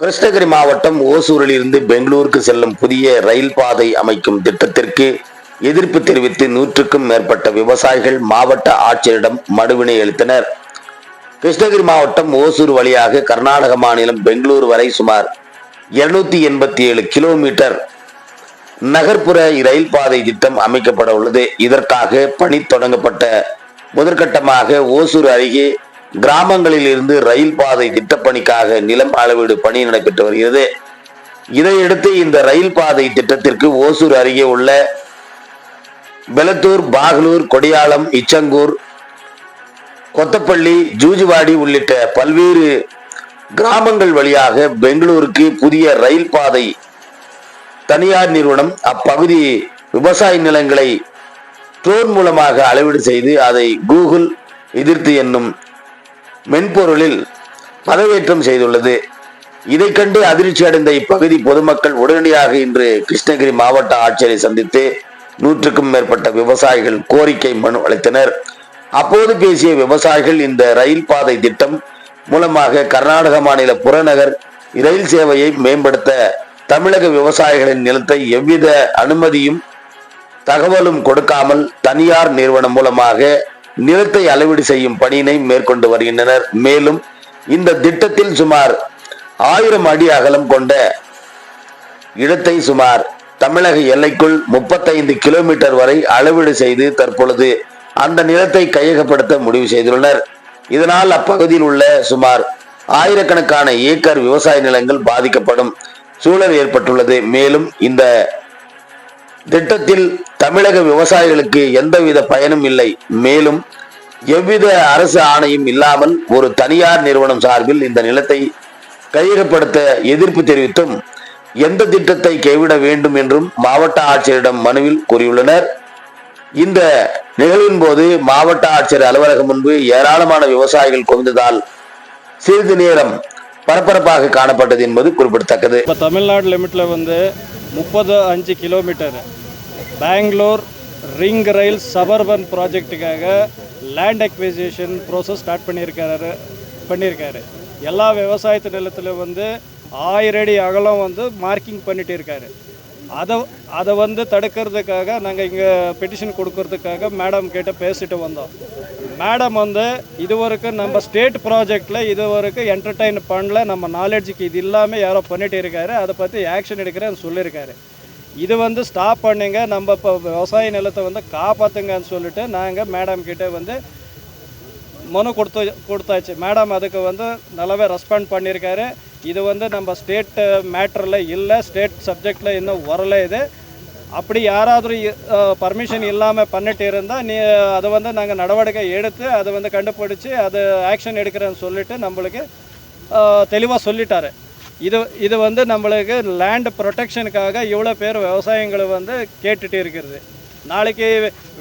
கிருஷ்ணகிரி மாவட்டம் ஓசூரில் இருந்து பெங்களூருக்கு செல்லும் புதிய ரயில் பாதை அமைக்கும் திட்டத்திற்கு எதிர்ப்பு தெரிவித்து நூற்றுக்கும் மேற்பட்ட விவசாயிகள் மாவட்ட ஆட்சியரிடம் மனுவினை அளித்தனர். கிருஷ்ணகிரி மாவட்டம் ஓசூர் வழியாக கர்நாடக மாநிலம் பெங்களூரு வரை சுமார் 287 எண்பத்தி ஏழு கிலோமீட்டர் நகர்ப்புற ரயில் பாதை திட்டம் அமைக்கப்பட உள்ளது. இதற்காக பணி தொடங்கப்பட்ட முதற்கட்டமாக ஓசூர் அருகே கிராமங்களில் இருந்து ரயில் பாதை திட்டப்பணிக்காக நிலம் அளவீடு பணி நடைபெற்று வருகிறது. இதையடுத்து இந்த ரயில் பாதை திட்டத்திற்கு ஓசூர் அருகே உள்ள பெலத்தூர் பாகலூர் கொடியாளம் இச்சங்கூர் கொத்தப்பள்ளி ஜூஜுவாடி உள்ளிட்ட பல்வேறு கிராமங்கள் வழியாக பெங்களூருக்கு புதிய ரயில் பாதை தனியார் நிறுவனம் அப்பகுதி விவசாய நிலங்களை ட்ரோன் மூலமாக அளவீடு செய்து அதை கூகுள் எதிர்த்து என்னும் மென்பொருளில் பதவியேற்றம் செய்துள்ளது. இதை கண்டு அதிர்ச்சி அடைந்த இப்பகுதி பொதுமக்கள் உடனடியாக இன்று கிருஷ்ணகிரி மாவட்ட ஆட்சியரை சந்தித்து நூற்றுக்கும் மேற்பட்ட விவசாயிகள் கோரிக்கை மனு அளித்தனர். அப்போது பேசிய விவசாயிகள் இந்த ரயில் பாதை திட்டம் மூலமாக கர்நாடக மாநில புறநகர் ரயில் சேவையை மேம்படுத்த தமிழக விவசாயிகளின் நிலத்தை எவ்வித அனுமதியும் தகவலும் கொடுக்காமல் தனியார் நிறுவனம் மூலமாக நிலத்தை அளவீடு செய்யும் பணியினை மேற்கொண்டு வருகின்றனர். மேலும் இந்த திட்டத்தில் சுமார் ஆயிரம் அடி அகலம் கொண்ட இடத்தை சுமார் தமிழக எல்லைக்குள் முப்பத்தைந்து கிலோமீட்டர் வரை அளவீடு செய்து தற்பொழுது அந்த நிலத்தை கையகப்படுத்த முடிவு செய்துள்ளனர். இதனால் அப்பகுதியில் உள்ள சுமார் ஆயிரக்கணக்கான ஏக்கர் விவசாய நிலங்கள் பாதிக்கப்படும். சூழல் ஏற்பட்டுள்ளது. மேலும் இந்த திட்டத்தில் தமிழக விவசாயிகளுக்கு எந்தவித பயனும் இல்லை. மேலும் எவ்வித அரசு ஆணையும் இல்லாமல் ஒரு தனியார் நிறுவனம் சார்பில் இந்த நிலத்தை கையகப்படுத்த எதிர்ப்பு தெரிவித்தும் எந்த திட்டத்தை கைவிட வேண்டும் என்றும் மாவட்ட ஆட்சியரிடம் மனுவில் கூறியுள்ளனர். இந்த நிகழ்வின் போது மாவட்ட ஆட்சியர் அலுவலகம் முன்பு ஏராளமான விவசாயிகள் குவிந்ததால் சிறிது நேரம் பரபரப்பாக காணப்பட்டது என்பது குறிப்பிடத்தக்கது. இப்போ தமிழ்நாடு லிமிட்டில் வந்து முப்பது அஞ்சு kilometre. Bangalore ring rail suburban ப்ராஜெக்ட்டுக்காக land acquisition process start பண்ணியிருக்காரு பண்ணியிருக்காரு. எல்லா விவசாயத்து நிலத்தில் வந்து ஆயிரடி அகலம் வந்து மார்க்கிங் பண்ணிட்டு இருக்காரு. அதை அதை வந்து தடுக்கிறதுக்காக நாங்கள் இங்கே பெட்டிஷன் கொடுக்கறதுக்காக மேடம் கிட்ட பேசிட்டு வந்தோம். மேடம் வந்து இதுவரைக்கும் நம்ம ஸ்டேட் ப்ராஜெக்டில் இதுவரைக்கும் என்டர்டைன் பண்ணல. நம்ம நாலேஜுக்கு இது இல்லாமல் யாரோ பண்ணிட்டு இருக்காரு. அதை பற்றி ஆக்ஷன் எடுக்கிறேன்னு சொல்லியிருக்காரு. இது வந்து ஸ்டாப் பண்ணுங்க. நம்ம இப்போ விவசாய நிலத்தை வந்து காப்பாற்றுங்கன்னு சொல்லிட்டு நாங்கள் மேடம் கிட்டே வந்து மனு கொடுத்து கொடுத்தாச்சு. மேடம் அதுக்கு வந்து நல்லாவே ரெஸ்பாண்ட் பண்ணியிருக்காரு. இது வந்து நம்ம ஸ்டேட் மேட்டரில் இல்லை. ஸ்டேட் சப்ஜெக்டில் இன்னும் வரல இது. அப்படி யாராவது பர்மிஷன் இல்லாமல் பண்ணிட்டு இருந்தால் நீ அதை வந்து நாங்கள் நடவடிக்கை எடுத்து அதை வந்து கண்டுபிடிச்சி அது ஆக்ஷன் எடுக்கிறேன்னு சொல்லிட்டு நம்மளுக்கு தெளிவாக சொல்லிட்டாரு. இது இது வந்து நம்மளுக்கு லேண்ட் ப்ரொடெக்ஷனுக்காக இவ்வளோ பேர் விவசாயங்களை வந்து கேட்டுட்டு இருக்கிறது. நாளைக்கு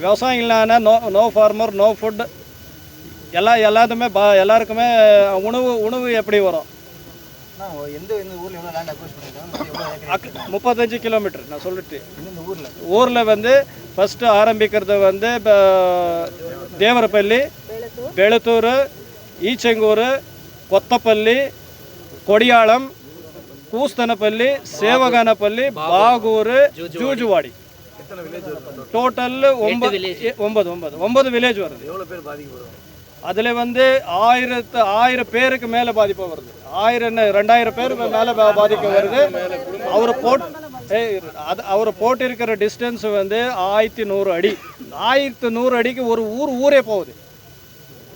விவசாயம் இல்லைன்னா no no farmer no food எல்லா எல்லாத்துமே பா எல்லாருக்குமே உணவு உணவு எப்படி வரும்? முப்பத்தஞ்சு கிலோமீட்டர் நான் சொல்லிட்டு. ஊரில்? வந்து ஃபஸ்ட்டு ஆரம்பிக்கிறது வந்து தேவரப்பள்ளி பெளத்தூர் ஈச்செங்கூர் கொத்தப்பள்ளி கொடியாளம் கூஸ்தனப்பள்ளி சேவகானப்பள்ளி பாகூர் ஜூஜுவாடி. டோட்டல் ஒன்பது ஒன்பது ஒன்பது ஒன்பது வில்லேஜ் வருது. எவ்வளோ பேர் பாதிக்கப்படுவாங்க அதில் வந்து ஆயிரத்து ஆயிரம் பேருக்கு மேலே பாதிப்பு வருது. ஆயிரம் ரெண்டாயிரம் பேர் மேலே பாதிக்க வருது. அவர் போட் அது அவர் போட்டிருக்கிற டிஸ்டன்ஸ் வந்து ஆயிரத்தி நூறு அடி. ஆயிரத்தி நூறு அடிக்கு ஒரு ஊர் ஊரே போகுது.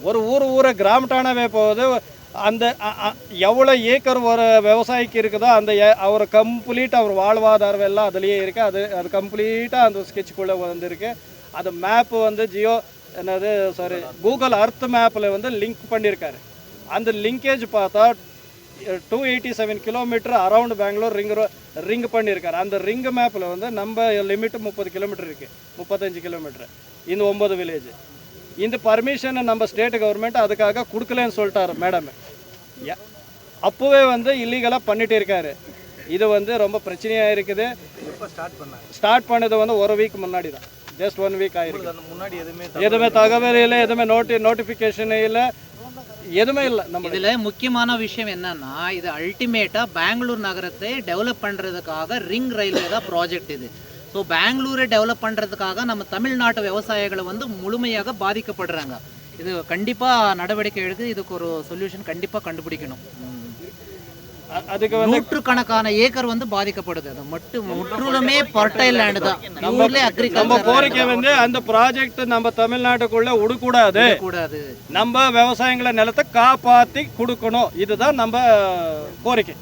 ஒரு ஊர் ஊரை கிராமட்டானவே போகுது. அந்த எவ்வளோ ஏக்கர் ஒரு விவசாயிக்கு இருக்குதோ அந்த அவர் கம்ப்ளீட் அவர் வாழ்வாதாரம் எல்லாம் அதுலேயே இருக்குது அது அது கம்ப்ளீட்டாக அந்த ஸ்கெட்சுக்குள்ளே வந்திருக்கு. அது மேப்பு வந்து ஜியோ என்னது சாரி கூகுள் அர்த் மேப்பில் வந்து லிங்க் பண்ணியிருக்காரு அந்த லிங்கேஜ் பார்த்தா two eighty seven kilometre around Bangalore ring ring பண்ணியிருக்காரு அந்த ரிங் மேப்பில் வந்து நம்ம லிமிட் முப்பது கிலோமீட்டர் இருக்குது முப்பத்தஞ்சு கிலோமீட்டர் இந்த ஒம்பது வில்லேஜ் இந்த பர்மிஷனை நம்ம ஸ்டேட் கவர்மெண்ட் அதுக்காக கொடுக்கலன்னு சொல்லிட்டாரு மேடம் அப்போவே வந்து இல்லீகலாக பண்ணிட்டு இருக்காரு. இது வந்து ரொம்ப பிரச்சனையாக இருக்குது. ஸ்டார்ட் பண்ணது வந்து ஒரு வீக் முன்னாடி தான் ஜஸ்ட் ஒன் வீக் ஆயிருக்கு. முன்னாடி எதுவுமே எதுவுமே தகவல் இல்லை எதுவுமே நோட்டி நோட்டிஃபிகேஷன் இல்லை. எதுவுமே இல்லை. நம்ம இதுல முக்கியமான விஷயம் என்னன்னா இது அல்டிமேட்டா பெங்களூர் நகரத்தை டெவலப் பண்றதுக்காக ரிங் ரயில்வே தான் ப்ராஜெக்ட் இது. ஸோ பெங்களூரை டெவலப் பண்றதுக்காக நம்ம தமிழ்நாட்டு விவசாயிகளை வந்து முழுமையாக பாதிக்கப்படுறாங்க. இது கண்டிப்பா நடவடிக்கை எடுத்து இதுக்கு ஒரு சொல்யூஷன் கண்டிப்பா கண்டுபிடிக்கணும். அதுக்கு நூற்றுக்கணக்கான ஏக்கர் வந்து பாதிக்கப்படுது அது. மட்டும் முற்றிலுமே பர்டைல் லேண்ட் தான். நம்ம கோரிக்கை வந்து அந்த ப்ராஜெக்ட் நம்ம தமிழ்நாட்டுக்குள்ள விடக்கூடாது. கூடாது நம்ம விவசாயிகளை நிலத்தை காப்பாத்தி கொடுக்கணும். இதுதான் நம்ம கோரிக்கை.